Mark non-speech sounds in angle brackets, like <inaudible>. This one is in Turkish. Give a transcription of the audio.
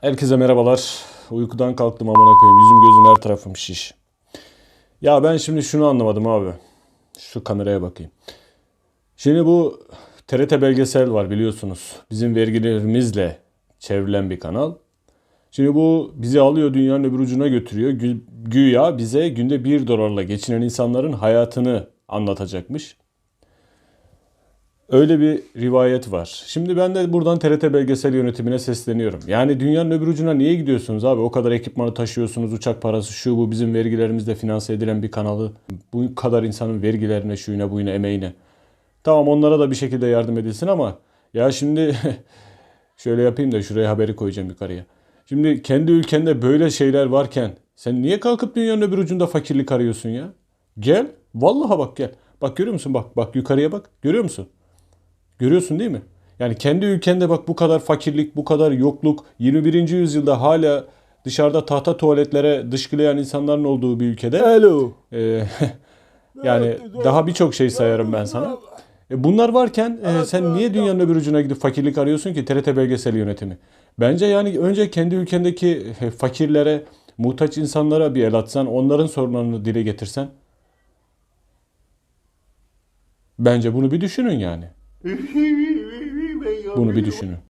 Herkese merhabalar. Uykudan kalktım amına koyayım. Yüzüm gözüm her tarafım şiş. Ya ben şimdi şunu anlamadım abi. Şu kameraya bakayım. Şimdi bu TRT belgesel var biliyorsunuz. Bizim vergilerimizle çevrilen bir kanal. Şimdi bu bizi alıyor dünyanın öbür ucuna götürüyor. Gü- Güya bize günde 1 dolarla geçinen insanların hayatını anlatacakmış. Öyle bir rivayet var. Şimdi ben de buradan TRT belgesel yönetimine sesleniyorum. Yani dünyanın öbür ucuna niye gidiyorsunuz abi? O kadar ekipmanı taşıyorsunuz, uçak parası şu bu bizim vergilerimizle finanse edilen bir kanalı. Bu kadar insanın vergilerine, şuyuna, buyuna, emeğine. Tamam onlara da bir şekilde yardım edilsin ama ya şimdi <laughs> şöyle yapayım da şuraya haberi koyacağım yukarıya. Şimdi kendi ülkende böyle şeyler varken sen niye kalkıp dünyanın öbür ucunda fakirlik arıyorsun ya? Gel. Vallahi bak gel. Bak görüyor musun? Bak bak yukarıya bak. Görüyor musun? Görüyorsun değil mi? Yani kendi ülkende bak bu kadar fakirlik, bu kadar yokluk, 21. yüzyılda hala dışarıda tahta tuvaletlere dışkılayan insanların olduğu bir ülkede Alo. e, <laughs> yani daha birçok şey sayarım ben sana. E bunlar varken e, sen niye dünyanın öbür ucuna gidip fakirlik arıyorsun ki TRT belgesel yönetimi? Bence yani önce kendi ülkendeki e, fakirlere, muhtaç insanlara bir el atsan, onların sorunlarını dile getirsen. Bence bunu bir düşünün yani. Bunu bir düşünün.